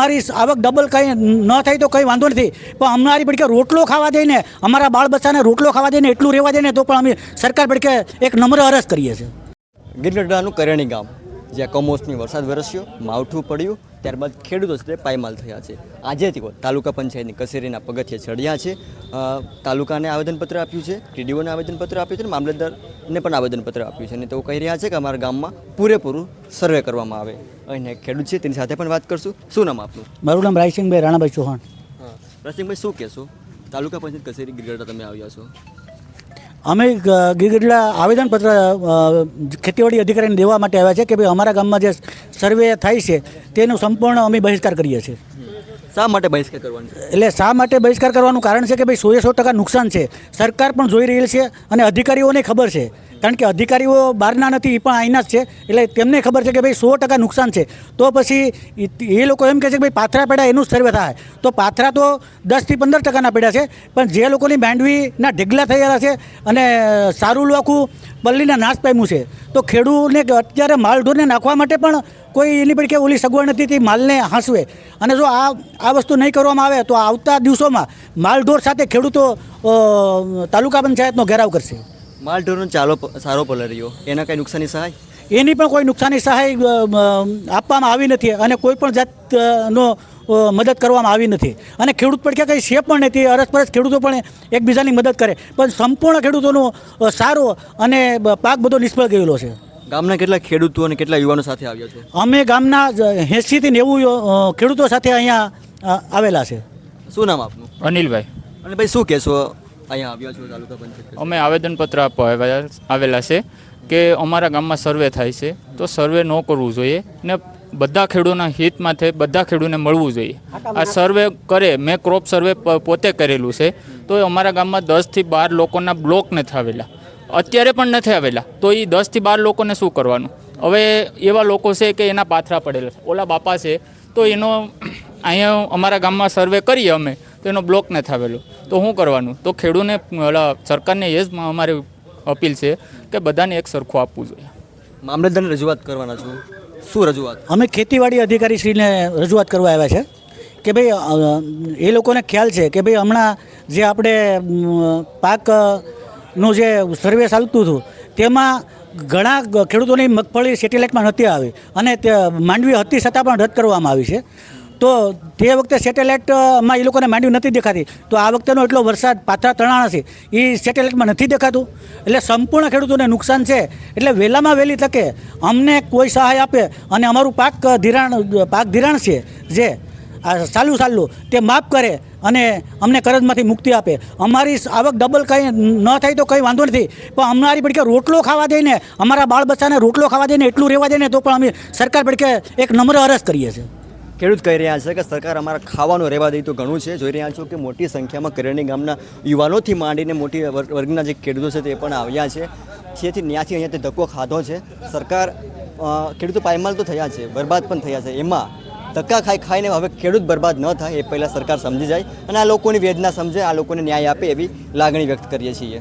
અમારી આવક ડબલ કંઈ ન થાય તો કંઈ વાંધો નથી. પણ અમારી પડકે રોટલો ખાવા દઈને, અમારા બાળ બચ્ચાને રોટલો ખાવા દઈને એટલું રહેવા દઈને તો પણ અમે સરકાર પડકે એક નમ્ર અરજ કરીએ છીએ. ગિરગઢડાનું કરેણી ગામ. જ્યાં કમોસમી વરસાદ વરસ્યો માવઠું પડ્યું ત્યારબાદ ખેડૂતો છે તે પાયમાલ થયા છે. આજે તેઓ તાલુકા પંચાયતની કચેરીના પગથિયે ચડ્યા છે. તાલુકાને આવેદનપત્ર આપ્યું છે ટીડીઓને આવેદનપત્ર આપ્યું છે અને મામલતદારને પણ આવેદનપત્ર આપ્યું છે. અને તેઓ કહી રહ્યા છે કે અમારા ગામમાં પૂરેપૂરું સર્વે કરવામાં આવે. અને ખેડૂત છે તેની સાથે પણ વાત કરશું. શું નામ આપનું? મારું નામ રાયસિંહભાઈ રાણાભાઈ ચૌહાણ. હા. રસિકભાઈ શું કહેશો? તાલુકા પંચાયત કચેરી ગિરગઢડા તમે આવ્યા છો. અમે ગીરગઢડા આવેદનપત્ર ખેતીવાડી અધિકારીને દેવા માટે આવ્યા છે કે ભાઈ અમારા ગામમાં જે સર્વે થાય છે તેનો સંપૂર્ણ અમે બહિષ્કાર કરીએ છીએ. શા માટે બહિષ્કાર કરવાનું એટલે શા માટે બહિષ્કાર કરવાનું કારણ છે કે ભાઈ સોએ સો ટકા નુકસાન છે. સરકાર પણ જોઈ રહી છે અને અધિકારીઓને ખબર છે. કારણ કે અધિકારીઓ બહારના નથી એ પણ અહીંના જ છે. એટલે તેમને ખબર છે કે ભાઈ સો ટકા નુકસાન છે. તો પછી એ લોકો એમ કહે છે કે ભાઈ પાથરા પેડા એનું સર્વે થાય. તો પાથરા તો દસથી પંદર ટકાના પેડા છે, પણ જે લોકોની માંડવીના ઢેગલા થયેલા છે અને સારું આખું પલ્લીના નાશ પામ્યું છે, તો ખેડૂતને અત્યારે માલઢોરને નાખવા માટે પણ કોઈ એની પર કે ઓલી સગવડ નથી, તે માલને હાંસવે. અને જો આ આ વસ્તુ નહીં કરવામાં આવે, તો આવતા દિવસોમાં માલઢોર સાથે ખેડૂતો તાલુકા પંચાયતનો ઘેરાવ કરશે. માલઢોરનો ચાલો સારો રહ્યો એના કંઈ નુકસાની સહાય? એની પણ કોઈ નુકસાની સહાય આપવામાં આવી નથી અને કોઈ પણ જાતનો મદદ કરવામાં આવી નથી. અને ખેડૂત પડકે કંઈ છે પણ નથી અરસપરસ ખેડૂતો પણ એકબીજાની મદદ કરે. પણ સંપૂર્ણ ખેડૂતોનો સારો અને પાક બધો નિષ્ફળ ગયેલો છે. ગામના કેટલા ખેડૂતો અને કેટલા યુવાનો સાથે આવ્યા છે? અમે ગામના એંશીથી નેવું ખેડૂતો સાથે અહીંયા આવેલા છે. શું નામ આપનું? અનિલભાઈ. અને ભાઈ શું કહેશો? અહીંયા આવ્યા છો, તાલુકા પંચાયત અમે આવેદનપત્ર આપવા આવેલા છે કે અમારા ગામમાં સર્વે થાય છે. તો સર્વે ન કરવું જોઈએ ને બધા ખેડૂતોના હિતમાં થઈ બધા ખેડૂતને મળવું જોઈએ. આ સર્વે કરે, મેં ક્રોપ સર્વે પોતે કરેલું છે. તો અમારા ગામમાં દસથી બાર લોકોના બ્લોક નથી આવેલા. અત્યારે પણ નથી આવેલા. તો એ દસથી બાર લોકોને શું કરવાનું? હવે એવા લોકો છે કે એના પાથરા પડેલા ઓલા બાપા છે. તો એનો, અહીંયા અમારા ગામમાં સર્વે કરીએ અમે. તો એનો બ્લોક નથી આવેલો તો શું કરવાનું? તો ખેડૂને સરકારને એ જ અમારી અપીલ છે કે બધાને એક સરખું આપવું જોઈએ. મામલતદારને રજૂઆત કરવાના છો? શું રજૂઆત? અમે ખેતીવાડી અધિકારી શ્રીને રજૂઆત કરવા આવ્યા છે કે ભાઈ એ લોકોને ખ્યાલ છે કે ભાઈ હમણાં જે આપણે પાકનું જે સર્વે ચાલતું હતું તેમાં ઘણા ખેડૂતોની મગફળી સેટેલાઇટમાં નથી આવી અને તે માંડવી હતી છતાં પણ રદ કરવામાં આવી છે. તો તે વખતે સેટેલાઇટમાં એ લોકોને માંડવી નથી દેખાતી. તો આ વખતેનો એટલો વરસાદ પાથરા તણાણા છે એ સેટેલાઇટમાં નથી દેખાતું. એટલે સંપૂર્ણ ખેડૂતોને નુકસાન છે. એટલે વહેલામાં વહેલી તકે અમને કોઈ સહાય આપે અને અમારું પાક ધિરાણ પાક ધિરાણ છે જે ચાલુ ચાલુ, તે માફ કરે અને અમને કરજમાંથી મુક્તિ આપે. અમારી આવક ડબલ કંઈ ન થાય તો કંઈ વાંધો નથી. પણ અમારી પડકે રોટલો ખાવા દઈને, અમારા બાળ બચ્ચાને રોટલો ખાવા દઈને એટલું રહેવા દઈને તો પણ અમે સરકાર પડકે એક નમ્ર અરજ કરીએ છીએ. ખેડૂત કહી રહ્યા છે કે સરકાર અમારા ખાવાનું રહેવા દઈ તો ઘણું છે. જોઈ રહ્યા છો કે મોટી સંખ્યામાં કરેણી ગામના યુવાનોથી માંડીને મોટી વર્ગ- વર્ગના જે ખેડૂતો છે તે પણ આવ્યા છે. જેથી ત્યાંથી અહીંયા તે ધક્કો ખાધો છે. સરકાર ખેડૂતો પાયમાલ તો થયા છે, બરબાદ પણ થયા છે. એમાં ધક્કા ખાઈ ખાઈને હવે ખેડૂત બરબાદ ન થાય એ પહેલાં સરકાર સમજી જાય અને આ લોકોની વેદના સમજે, આ લોકોને ન્યાય આપે એવી લાગણી વ્યક્ત કરીએ છીએ.